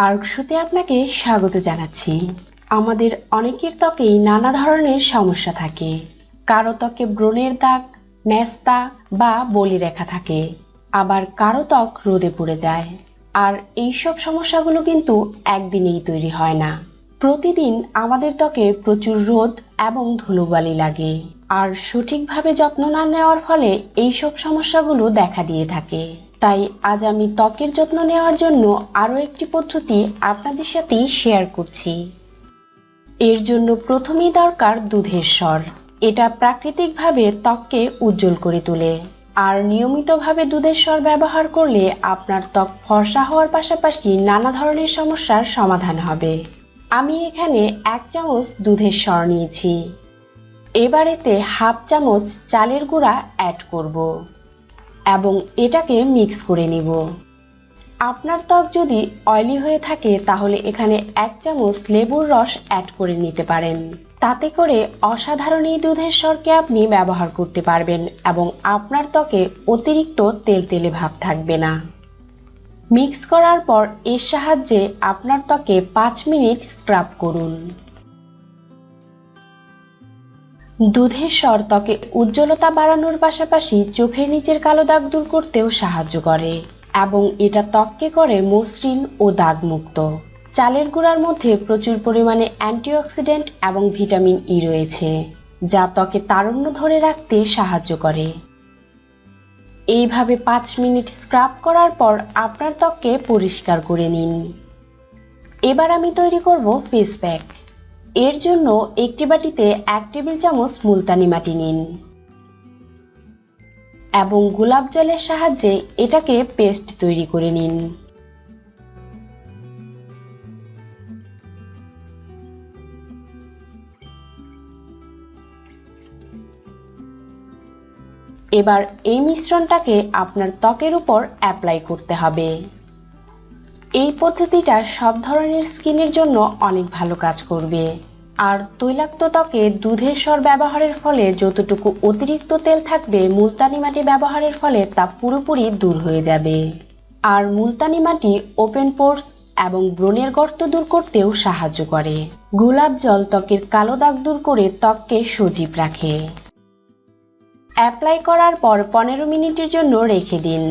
আর্কশোতে আপনাকে স্বাগত জানাচ্ছি। আমাদের অনেকের ত্বকেই নানা ধরনের সমস্যা থাকে। কারও ত্বকে ব্রণের দাগ, ন্যাস্তা বা বলি রেখা থাকে। আবার কারও ত্বক রোদে পড়ে যায়। আর এইসব সমস্যাগুলো কিন্তু একদিনেই তৈরি হয় না। প্রতিদিন আমাদের ত্বকে প্রচুর রোদ এবং ধুলোবালি লাগে। আর সঠিকভাবে যত্ন না নেওয়ার ফলে এইসব সমস্যাগুলো দেখা দিয়ে থাকে। তাই আজ আমি ত্বকের যত্ন নেওয়ার জন্য আরও একটি পদ্ধতি আপনাদের সাথে শেয়ার করছি। এর জন্য প্রথমেই দরকার দুধের স্বর। এটা প্রাকৃতিকভাবে ত্বককে উজ্জ্বল করে তোলে। আর নিয়মিতভাবে দুধের স্বর ব্যবহার করলে আপনার ত্বক ফর্সা হওয়ার পাশাপাশি নানা ধরনের সমস্যার সমাধান হবে। আমি এখানে এক চামচ দুধের স্বর নিয়েছি। এবার এতে হাফ চামচ চালের গুঁড়া অ্যাড করব। এবং এটাকে মিক্স করে নিব। আপনার ত্বক যদি অয়েলি হয়ে থাকে, তাহলে এখানে এক চামচ লেবুর রস অ্যাড করে নিতে পারেন। তাতে করে অসাধারণ এই দুধের স্বরকে আপনি ব্যবহার করতে পারবেন এবং আপনার ত্বকে অতিরিক্ত তেল তেলে ভাব থাকবে না। মিক্স করার পর এর সাহায্যে আপনার ত্বকে পাঁচ মিনিট স্ক্রাব করুন। দুধের স্বর ত্বকে উজ্জ্বলতা বাড়ানোর পাশাপাশি চোখের নিচের কালো দাগ দূর করতেও সাহায্য করে এবং এটা ত্বককে করে মসৃণ ও দাগমুক্ত। চালের গুঁড়ার মধ্যে প্রচুর পরিমাণে অ্যান্টিঅক্সিডেন্ট এবং ভিটামিন ই রয়েছে, যা ত্বকে তারুণ্য ধরে রাখতে সাহায্য করে। এইভাবে পাঁচ মিনিট স্ক্রাব করার পর আপনার ত্বককে পরিষ্কার করে নিন। এবার আমি তৈরি করব ফেস প্যাক। এর জন্য একটি বাটিতে এক টেবিল চামচ মুলতানি মাটি নিন। এবং গোলাপ জলের সাহায্যে এটাকে পেস্ট তৈরি করে নিন। এবার এই মিশ্রণটাকে আপনার ত্বকের উপর অ্যাপ্লাই করতে হবে। এই পদ্ধতিটা সব ধরনের স্কিনের জন্য অনেক ভালো কাজ করবে। আর তৈলাক্ত ত্বকে দুধের স্বর ব্যবহারের ফলে যতটুকু অতিরিক্ত তেল থাকবে মুলতানি মাটি ব্যবহারের ফলে তা পুরোপুরি দূর হয়ে যাবে। আর মুলতানি মাটি ওপেন পোর্স এবং ব্রণের গর্ত দূর করতেও সাহায্য করে। গোলাপ জল ত্বকের কালো দাগ দূর করে ত্বককে সজীব রাখে। অ্যাপ্লাই করার পর পনেরো মিনিটের জন্য রেখে দিন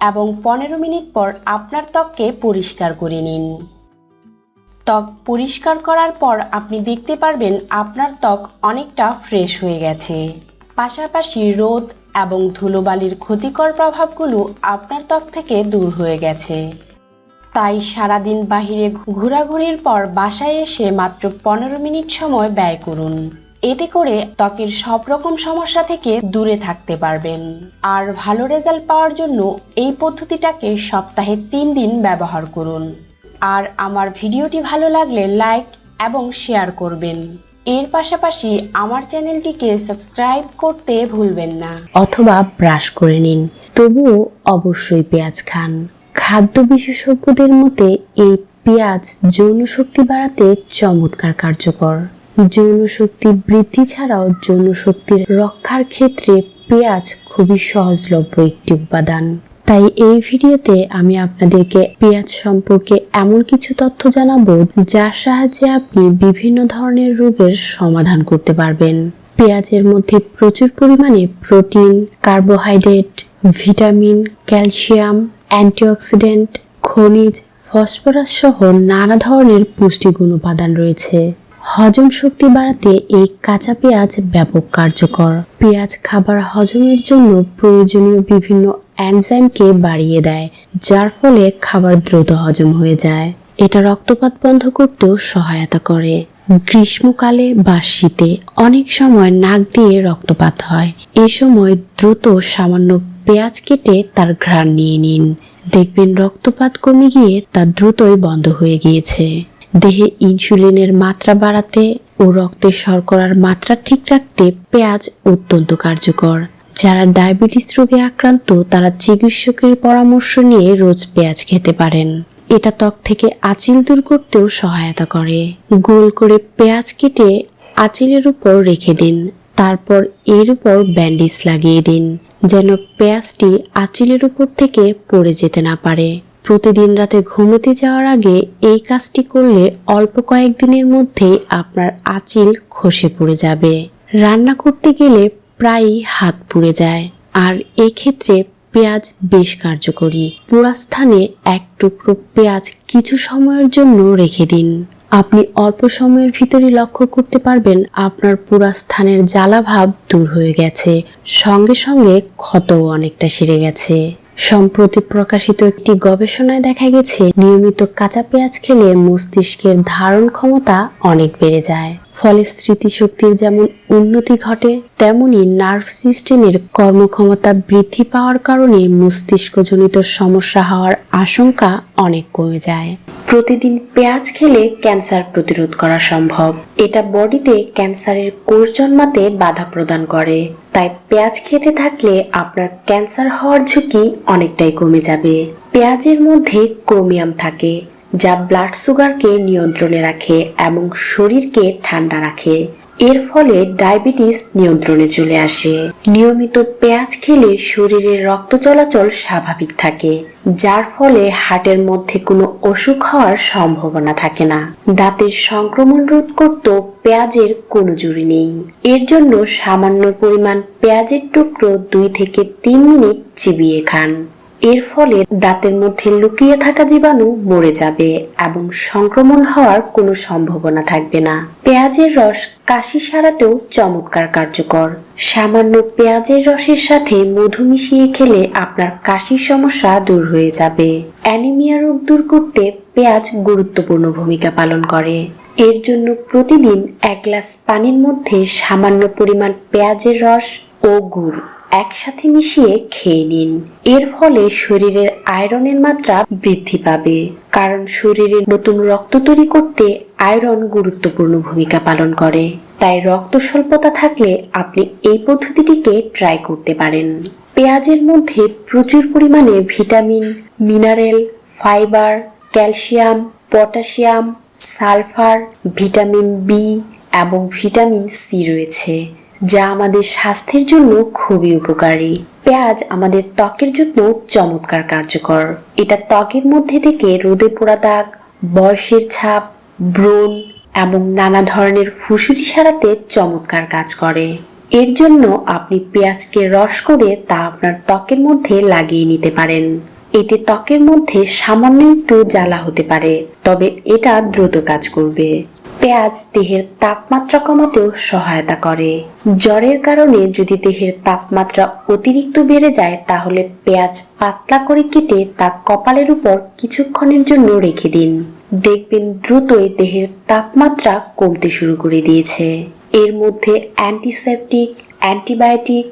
এবং পনেরো মিনিট পর আপনার ত্বককে পরিষ্কার করে নিন। ত্বক পরিষ্কার করার পর আপনি দেখতে পারবেন আপনার ত্বক অনেকটা ফ্রেশ হয়ে গেছে। পাশাপাশি রোদ এবং ধুলোবালির ক্ষতিকর প্রভাবগুলো আপনার ত্বক থেকে দূর হয়ে গেছে। তাই সারাদিন বাহিরে ঘোরাঘুরির পর বাসায় এসে মাত্র পনেরো মিনিট সময় ব্যয় করুন। এতে করে ত্বকের সব রকম সমস্যা থেকে দূরে থাকতে পারবেন। আর ভালো রেজাল্ট পাওয়ার জন্য এই পদ্ধতিটাকে সপ্তাহে তিন দিন ব্যবহার করুন। আর আমার ভিডিওটি ভালো লাগলে লাইক এবং শেয়ার করবেন। এর পাশাপাশি আমার চ্যানেলটিকে সাবস্ক্রাইব করতে ভুলবেন না। অথবা ব্রাশ করে নিন। তবুও অবশ্যই পেঁয়াজ খান। খাদ্য বিশেষজ্ঞদের মতে, এই পেঁয়াজ যৌন শক্তি বাড়াতে চমৎকার কার্যকর। যৌন শক্তি বৃদ্ধি ছাড়াও যৌন শক্তির রক্ষার ক্ষেত্রে পেঁয়াজ খুবই সহজলভ্য একটি উপাদান। তাই এই ভিডিওতে আমি আপনাদেরকে পেঁয়াজ সম্পর্কে এমন কিছু তথ্য জানাব যার সাহায্যে আপনি বিভিন্ন ধরনের রোগের সমাধান করতে পারবেন। পেঁয়াজের মধ্যে প্রচুর পরিমাণে protein, carbohydrate, vitamin, calcium, antioxidant, খনিজ, ফসফরাস সহ নানা ধরনের পুষ্টিগুণ উপাদান রয়েছে। হজম শক্তি বাড়াতে এই কাঁচা পেঁয়াজ ব্যাপক কার্যকর। পেঁয়াজ খাবার হজমের জন্য প্রয়োজনীয় বিভিন্ন এনজাইমকে বাড়িয়ে দেয়, যার ফলে খাবার দ্রুত হজম হয়ে যায়। এটা রক্তপাত বন্ধ করতেও সহায়তা করে। গ্রীষ্মকালে বা শীতে অনেক সময় নাক দিয়ে রক্তপাত হয়। এ সময় দ্রুত সামান্য পেঁয়াজ কেটে তার ঘ্রাণ নিয়ে নিন। দেখবেন রক্তপাত কমে গিয়ে তা দ্রুতই বন্ধ হয়ে গিয়েছে। দেহে ইনসুলিনের মাত্রা বাড়াতে ও রক্তের শর্করার মাত্রা ঠিক রাখতে পেঁয়াজ অত্যন্ত কার্যকর। যারা ডায়াবেটিস রোগে আক্রান্ত, তারা চিকিৎসকের পরামর্শ নিয়ে রোজ পেঁয়াজ খেতে পারেন। এটা ত্বক থেকে আঁচিল দূর করতেও সহায়তা করে। গোল করে পেঁয়াজ কেটে আঁচিলের উপর রেখে দিন। তারপর এর উপর ব্যান্ডেজ লাগিয়ে দিন, যেন পেঁয়াজটি আঁচিলের উপর থেকে পড়ে যেতে না পারে। প্রতিদিন রাতে ঘুমোতে যাওয়ার আগে এই কাজটি করলে অল্প কয়েকদিনের মধ্যেই আপনার আঁচিল খসে পড়ে যাবে। রান্না করতে গেলে প্রায়ই হাত পুড়ে যায়। আর এক্ষেত্রে পেঁয়াজ বেশ কার্যকরী। পোড়া স্থানে এক টুকরো পেঁয়াজ কিছু সময়ের জন্য রেখে দিন। আপনি অল্প সময়ের ভিতরে লক্ষ্য করতে পারবেন আপনার পুরা স্থানের জ্বালা ভাব দূর হয়ে গেছে। সঙ্গে সঙ্গে ক্ষতও অনেকটা সেরে গেছে। সম্প্রতি প্রকাশিত একটি গবেষণায় দেখা গেছে, নিয়মিত কাঁচা পেঁয়াজ খেলে মস্তিষ্কের ধারণ ক্ষমতা অনেক বেড়ে যায়। ফলে স্মৃতিশক্তির যেমন উন্নতি ঘটে, তেমনি নার্ভ সিস্টেমের কর্মক্ষমতা বৃদ্ধি পাওয়ার কারণে মস্তিষ্কজনিত সমস্যা হওয়ার আশঙ্কা অনেক কমে যায়। প্রতিদিন পেঁয়াজ খেলে ক্যান্সার প্রতিরোধ করা সম্ভব। এটা বডিতে ক্যান্সারের কোষ জন্মাতে বাধা প্রদান করে। তাই পেঁয়াজ খেতে থাকলে আপনার ক্যান্সার হওয়ার ঝুঁকি অনেকটাই কমে যাবে। পেঁয়াজের মধ্যে ক্রোমিয়াম থাকে। যা ব্লাড সুগারকে নিয়ন্ত্রণে রাখে এবং শরীরকে ঠান্ডা রাখে। এর ফলে ডায়াবেটিস নিয়ন্ত্রণে চলে আসে। নিয়মিত পেঁয়াজ খেলে শরীরের রক্ত চলাচল স্বাভাবিক থাকে, যার ফলে হার্টের মধ্যে কোনো অসুখ হওয়ার সম্ভাবনা থাকে না। দাঁতের সংক্রমণ রোধ করতেও পেঁয়াজের কোনো জুড়ি নেই। এর জন্য সামান্য পরিমাণ পেঁয়াজের টুকরো দুই থেকে তিন মিনিট চিবিয়ে খান। এর ফলে দাঁতের মধ্যে লুকিয়ে থাকা জীবাণু মরে যাবে এবং সংক্রমণ হওয়ার কোনো সম্ভাবনা থাকবে না। পেঁয়াজের রস কাশি সারাতেও চমৎকার কার্যকর। সামান্য পেঁয়াজের রসের সাথে মধু মিশিয়ে খেলে আপনার কাশির সমস্যা দূর হয়ে যাবে। অ্যানিমিয়া রোগ দূর করতে পেঁয়াজ গুরুত্বপূর্ণ ভূমিকা পালন করে। এর জন্য প্রতিদিন এক গ্লাস পানির মধ্যে সামান্য পরিমাণ পেঁয়াজের রস ও গুড় একসাথে মিশিয়ে খেয়ে নিন। এর ফলে শরীরের আয়রনের মাত্রা বৃদ্ধি পাবে। কারণ শরীরে নতুন রক্ত তৈরি করতে আয়রন গুরুত্বপূর্ণ ভূমিকা পালন করে। তাই রক্ত স্বল্পতা থাকলে আপনি এই পদ্ধতিটিকে ট্রাই করতে পারেন। পেঁয়াজের মধ্যে প্রচুর পরিমাণে vitamin, mineral, fibre, calcium, potassium, sulphur, vitamin B এবং ভিটামিন সি রয়েছে। যা আমাদের স্বাস্থ্যের জন্য খুবই উপকারী। পেঁয়াজ আমাদের ত্বকের জন্য চমৎকার কার্যকর। এটা ত্বকের মধ্যে থেকে রোদে পোড়া দাগ, বয়সের ছাপ, ব্রণ এবং নানা ধরনের ফুসুরি সারাতে চমৎকার কাজ করে। এর জন্য আপনি পেঁয়াজকে রস করে তা আপনার ত্বকের মধ্যে লাগিয়ে নিতে পারেন। এতে ত্বকের মধ্যে সামান্য একটু জ্বালা হতে পারে, তবে এটা দ্রুত কাজ করবে। পেঁয়াজ দেহের তাপমাত্রা কমাতেও সহায়তা করে। জ্বরের কারণে যদি দেহের তাপমাত্রা অতিরিক্ত বেড়ে যায়, তাহলে পেঁয়াজ পাতলা করে কেটে তা কপালের উপর কিছুক্ষণের জন্য রেখে দিন। দেখবেন দ্রুতই দেহের তাপমাত্রা কমতে শুরু করে দিয়েছে। এর মধ্যে অ্যান্টিসেপটিক অ্যান্টিবায়োটিক